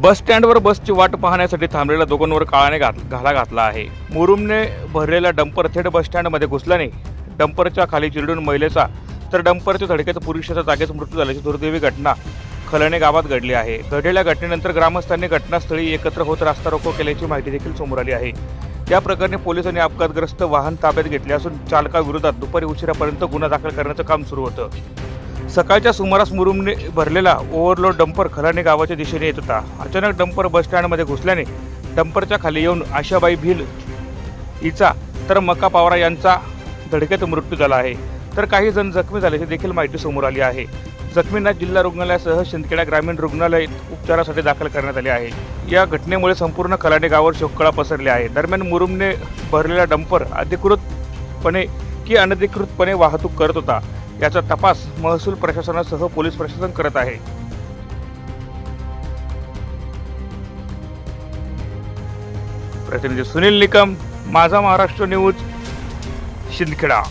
बसस्टँडवर बसची वाट पाहण्यासाठी थांबलेल्या दोघांवर काळाने घात घाला घातला आहे. मुरुमने भरलेला डंपर थेट बसस्टँडमध्ये घुसल्याने डंपरच्या खाली चिरडून महिलेचा तर डंपरच्या धडकेत पुरुषाचा जागेच मृत्यू झाल्याची दुर्दैवी घटना खलणे गावात घडली आहे. घडलेल्या घटनेनंतर ग्रामस्थांनी घटनास्थळी एकत्र होत रास्ता रोको केल्याची माहिती देखील समोर आली आहे. या प्रकरणी पोलिसांनी अपघातग्रस्त वाहन ताब्यात घेतले असून चालकाविरोधात दुपारी उशिरापर्यंत गुन्हा दाखल करण्याचं काम सुरू होतं. सकाळच्या सुमारास मुरुमने भरलेला ओव्हरलोड डंपर खलाने गावाच्या दिशेने येत होता. अचानक डंपर बस स्टँडमध्ये घुसल्याने डंपरच्या खाली येऊन आशाबाई भिल हिचा तर मका पावरा यांचा धडकेत मृत्यू झाला आहे. तर काही जण जखमी झाल्याची देखील माहिती समोर आली आहे. जखमींना जिल्हा रुग्णालयासह शिंदखेडा ग्रामीण रुग्णालय उपचारासाठी दाखल करण्यात आले आहे. या घटनेमुळे संपूर्ण कलाडे गावावर शोककळा पसरली आहे. दरम्यान मुरुमने भरलेला डंपर अधिकृतपणे की अनधिकृतपणे वाहतूक करत होता. याचा तपास महसूल प्रशासनासह पोलीस प्रशासन करत आहे. प्रतिनिधी सुनील निकम माझा महाराष्ट्र न्यूज शिंदखेडा.